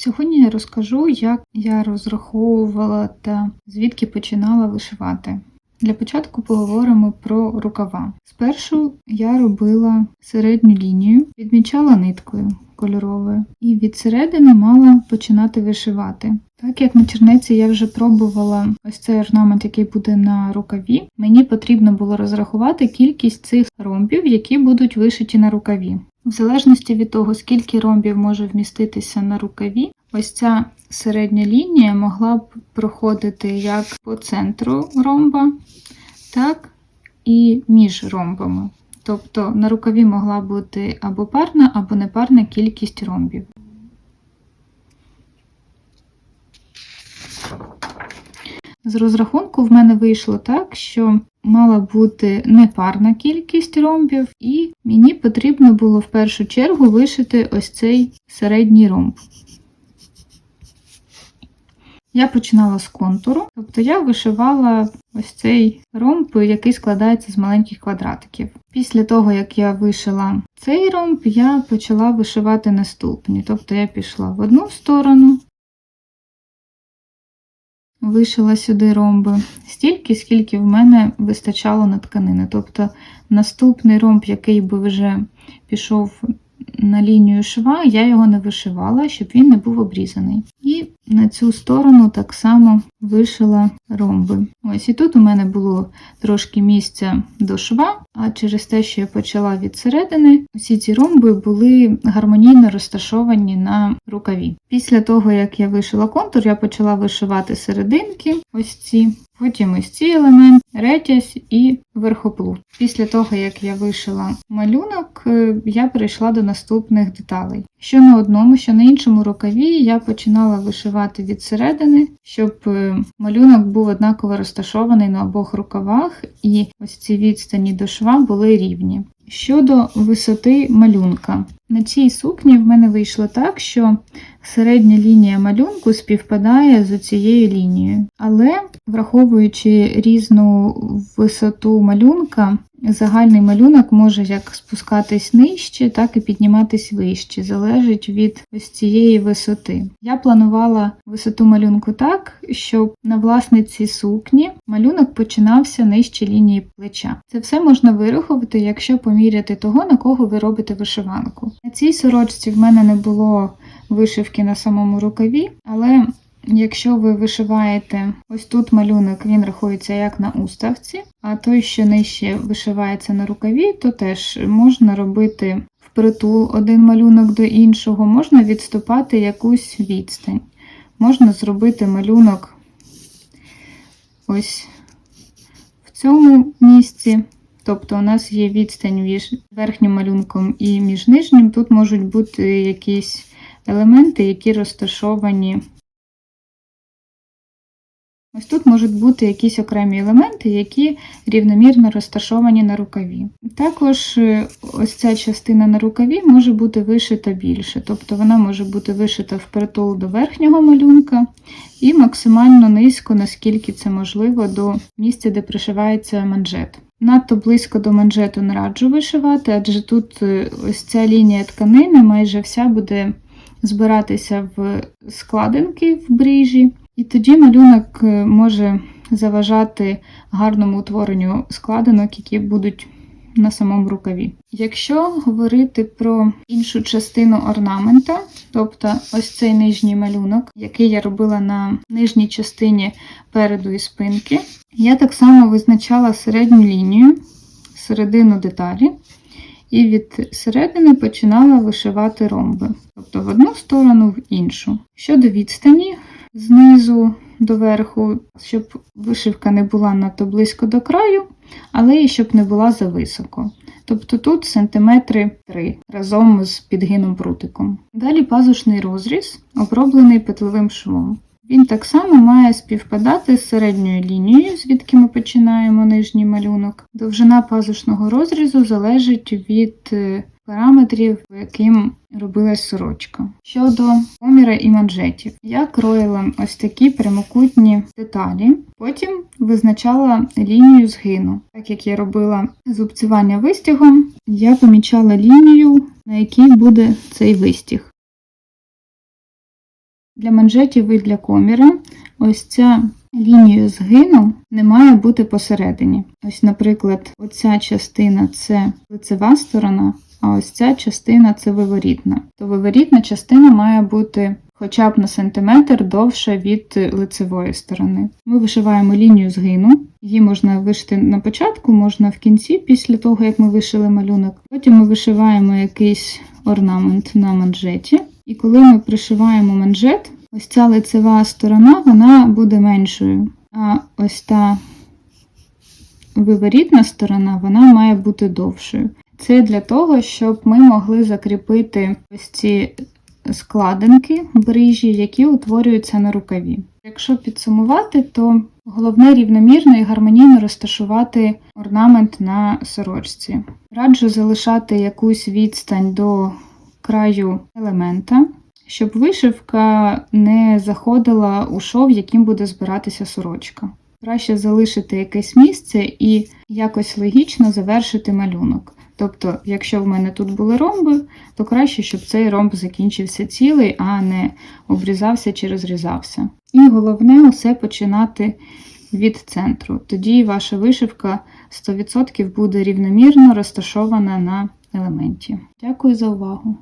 Сьогодні я розкажу, як я розраховувала та звідки починала вишивати. Для початку поговоримо про рукава. Спершу я робила середню лінію, відмічала ниткою кольоровою і від середини мала починати вишивати. Так як на чернеці я вже пробувала ось цей орнамент, який буде на рукаві, мені потрібно було розрахувати кількість цих ромбів, які будуть вишиті на рукаві. В залежності від того, скільки ромбів може вміститися на рукаві, ось ця середня лінія могла б проходити як по центру ромба, так і між ромбами. Тобто на рукаві могла бути або парна, або непарна кількість ромбів. З розрахунку в мене вийшло так, що мала бути непарна кількість ромбів, і мені потрібно було в першу чергу вишити ось цей середній ромб. Я починала з контуру, тобто я вишивала ось цей ромб, який складається з маленьких квадратиків. Після того, як я вишила цей ромб, я почала вишивати наступні. Тобто я пішла в одну сторону, вишила сюди ромби стільки, скільки в мене вистачало на тканини. Тобто наступний ромб, який би вже пішов на лінію шва, я його не вишивала, щоб він не був обрізаний. І на цю сторону так само вишила ромби. Ось і тут у мене було трошки місця до шва, а через те, що я почала від середини, усі ці ромби були гармонійно розташовані на рукаві. Після того, як я вишила контур, я почала вишивати серединки, ось ці. Потім ось ці елемент, ретязь і верхоплут. Після того, як я вишила малюнок, е, я перейшла до наступних деталей. Що на одному, що на іншому рукаві я починала вишивати від середини, щоб е, малюнок був однаково розташований на обох рукавах, і ось ці відстані до шва були рівні. Щодо висоти малюнка, на цій сукні в мене вийшло так, що середня лінія малюнку співпадає з цією лінією, але враховуючи різну висоту малюнка, загальний малюнок може як спускатись нижче, так і підніматись вище, залежить від ось цієї висоти. Я планувала висоту малюнку так, щоб на власниці сукні малюнок починався нижче лінії плеча. Це все можна вирахувати, якщо поміряти того, на кого ви робите вишиванку. На цій сорочці в мене не було вишивки на самому рукаві, але якщо ви вишиваєте ось тут малюнок, він рахується як на уставці, а той, що нижче вишивається на рукаві, то теж можна робити впритул один малюнок до іншого, можна відступати якусь відстань. Можна зробити малюнок ось в цьому місці. Тобто у нас є відстань між верхнім малюнком і між нижнім. Тут можуть бути якісь елементи, які розташовані. Ось тут можуть бути якісь окремі елементи, які рівномірно розташовані на рукаві. Також е, ось ця частина на рукаві може бути вишита більше, тобто вона може бути вишита впритул до верхнього малюнка і максимально низько, наскільки це можливо, до місця, де пришивається манжет. Надто близько до манжету не раджу вишивати, адже тут е, ось ця лінія тканини майже вся буде збиратися в складинки в бріжі, і тоді малюнок е, може заважати гарному утворенню складинок, які будуть на самому рукаві. Якщо говорити про іншу частину орнамента, тобто ось цей нижній малюнок, який я робила на нижній частині переду і спинки, я так само визначала середню лінію, середину деталі, і від середини починала вишивати ромби, тобто в одну сторону, в іншу. Щодо відстані, знизу до верху, щоб вишивка не була надто близько до краю, але і щоб не була зависоко. Тобто тут сантиметри 3 разом з підгином прутиком. Далі пазушний розріз, оброблений петлевим швом. Він так само має співпадати з середньою лінією, звідки ми починаємо нижній малюнок. Довжина пазушного розрізу залежить від параметрів, яким робилась сорочка. Щодо коміра і манжетів, я кроїла ось такі прямокутні деталі, потім визначала лінію згину. Так як я робила зубцювання вистягом, я помічала лінію, на якій буде цей вистіг. Для манжетів і для коміра ось ця лінія згину не має бути посередині. Ось, наприклад, оця частина це лицева сторона, а ось ця частина це виворітна. То виворітна частина має бути хоча б на сантиметр довше від лицевої сторони. Ми вишиваємо лінію згину. Її можна вишити на початку, можна в кінці, після того, як ми вишили малюнок. Потім ми вишиваємо якийсь орнамент на манжеті. І коли ми пришиваємо манжет, ось ця лицева сторона вона буде меншою. А ось та виворітна сторона вона має бути довшою. Це для того, щоб ми могли закріпити ось ці складинки брижі, які утворюються на рукаві. Якщо підсумувати, то головне рівномірно і гармонійно розташувати орнамент на сорочці. Раджу залишати якусь відстань до краю елемента, щоб вишивка не заходила у шов, яким буде збиратися сорочка. Краще залишити якесь місце і якось логічно завершити малюнок. Тобто, якщо в мене тут були ромби, то краще, щоб цей ромб закінчився цілий, а не обрізався чи розрізався. І головне усе починати від центру. Тоді ваша вишивка 100% буде рівномірно розташована на елементі. Дякую за увагу!